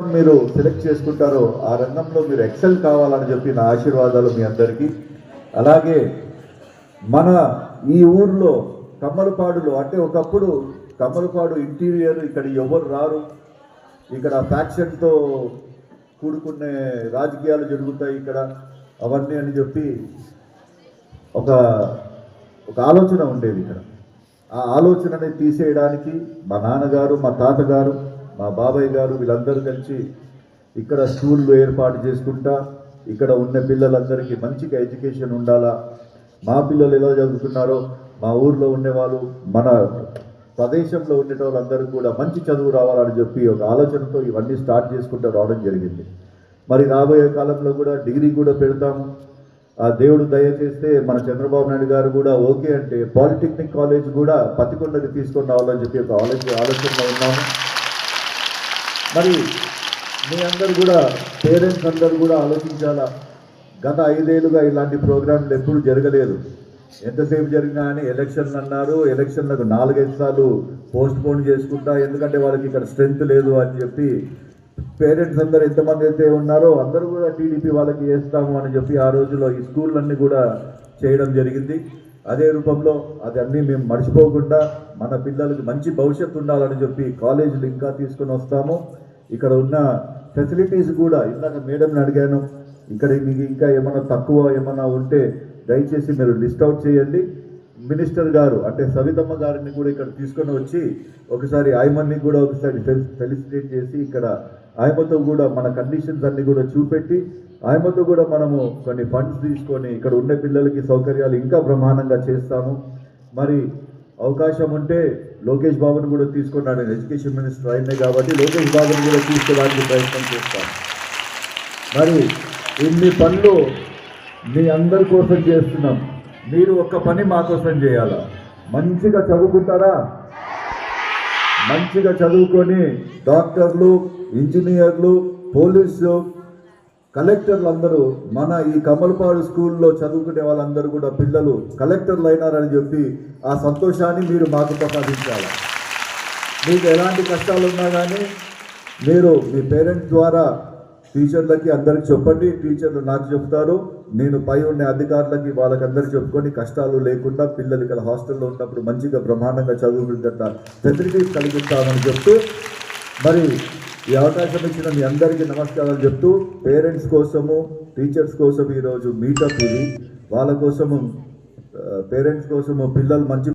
మీరు సెలెక్ట్ చేసుకుంటారో ఆ రంగంలో మీరు ఎక్సెల్ కావాలని చెప్పి నా ఆశీర్వాదాలు మీ అందరికీ. అలాగే మన ఈ ఊర్లో కమ్మలపాడులో అంటే ఒకప్పుడు కమ్మలపాడు ఇంటీరియర్ ఇక్కడ ఎవరు రారు. ఇక్కడ ఫ్యాక్షన్తో కూడుకునే రాజకీయాలు జరుగుతాయి ఇక్కడ. అవన్నీ అని చెప్పి ఒక ఒక ఆలోచన ఉండేది ఇక్కడ. ఆ ఆలోచనని తీసేయడానికి మా నాన్నగారు మా తాతగారు మా బాబాయ్ గారు వీళ్ళందరూ కలిసి ఇక్కడ స్కూళ్ళు ఏర్పాటు చేసుకుంటా ఇక్కడ ఉన్న పిల్లలందరికీ మంచిగా ఎడ్యుకేషన్ ఉండాలా? మా పిల్లలు ఎలా చదువుతున్నారో మా ఊర్లో ఉండేవాళ్ళు మన ప్రదేశంలో ఉండే వాళ్ళందరూ కూడా మంచి చదువు రావాలని చెప్పి ఒక ఆలోచనతో ఇవన్నీ స్టార్ట్ చేసుకుంటూ రావడం జరిగింది. మరి రాబోయే కాలంలో కూడా డిగ్రీ కూడా పెడతాము. ఆ దేవుడు దయచేస్తే మన చంద్రబాబు నాయుడు గారు కూడా ఓకే అంటే పాలిటెక్నిక్ కాలేజ్ కూడా పతికొండకి తీసుకొని రావాలని చెప్పి ఒక ఆలోచన ఆలోచనలో ఉన్నాము. మరి మీ అందరు కూడా పేరెంట్స్ అందరూ కూడా ఆలోచించాలా? గత ఐదేళ్ళుగా ఇలాంటి ప్రోగ్రాంలు ఎప్పుడు జరగలేదు. ఎంతసేపు జరిగినా అని ఎలక్షన్లు అన్నారు. ఎలక్షన్లకు నాలుగైదు సార్లు పోస్ట్ పోన్ చేసుకుంటా ఎందుకంటే వాళ్ళకి ఇక్కడ స్ట్రెంత్ లేదు అని చెప్పి పేరెంట్స్ అందరు ఎంతమంది అయితే ఉన్నారో అందరూ కూడా టీడీపీ వాళ్ళకి వేస్తాము అని చెప్పి ఆ రోజుల్లో ఈ స్కూళ్ళన్నీ కూడా చేయడం జరిగింది. అదే రూపంలో అది అన్నీ మేము మర్చిపోకుండా మన పిల్లలకి మంచి భవిష్యత్తు ఉండాలని చెప్పి కాలేజీలు ఇంకా తీసుకొని వస్తాము. ఇక్కడ ఉన్న ఫెసిలిటీస్ కూడా ఇందాక మేడంని అడిగాను. ఇక్కడ మీకు ఇంకా ఏమైనా తక్కువ ఏమైనా ఉంటే దయచేసి మీరు లిస్ట్ అవుట్ చేయండి. మినిస్టర్ గారు అంటే సవితమ్మ గారిని కూడా ఇక్కడ తీసుకొని వచ్చి ఒకసారి ఆయమన్ని కూడా ఒకసారి ఫెలిసిటేట్ చేసి ఇక్కడ ఆయమతో కూడా మన కండిషన్స్ అన్ని కూడా చూపెట్టి ఆయమతో కూడా మనము కొన్ని ఫండ్స్ తీసుకొని ఇక్కడ ఉండే పిల్లలకి సౌకర్యాలు ఇంకా బ్రహ్మాండంగా చేస్తాము. మరి అవకాశం ఉంటే లోకేష్ బాబుని కూడా తీసుకున్నాడు ఎడ్యుకేషన్ మినిస్టర్ అయినే కాబట్టి లోకేష్ బాబుని కూడా తీసుకోవడానికి ప్రయత్నం చేస్తాను మరి ఇన్ని పనులు మీ అందరి కోసం చేస్తున్నాం. మీరు ఒక్క పని మాకోసం చేయాలా? మంచిగా చదువుకుంటారా? మంచిగా చదువుకొని డాక్టర్లు ఇంజనీర్లు పోలీసు కలెక్టర్లు అందరూ మన ఈ కమలపాడు స్కూల్లో చదువుకునే వాళ్ళందరూ కూడా పిల్లలు కలెక్టర్లు అయినారని చెప్పి ఆ సంతోషాన్ని మీరు మాకు ప్రసాదించాలి. మీకు ఎలాంటి కష్టాలు ఉన్నా కానీ మీరు మీ పేరెంట్స్ ద్వారా టీచర్లకి అందరికి చెప్పండి టీచర్లు నాకు చెప్తారు. నేను పై ఉండే అధికారులకి వాళ్ళకందరికి చెప్పుకొని కష్టాలు లేకుండా పిల్లలు ఇక్కడ హాస్టల్లో ఉన్నప్పుడు మంచిగా బ్రహ్మాండంగా చదువుకుంటారు ఫెసిలిటీస్ కలిగిస్తామని చెప్తూ మరి ఈ అవకాశం ఇచ్చిన మీ అందరికీ నమస్కారాలు చెప్తూ పేరెంట్స్ కోసము టీచర్స్ కోసం ఈరోజు మీటప్ ఇది. వాళ్ళ కోసము పేరెంట్స్ కోసము పిల్లలు మంచి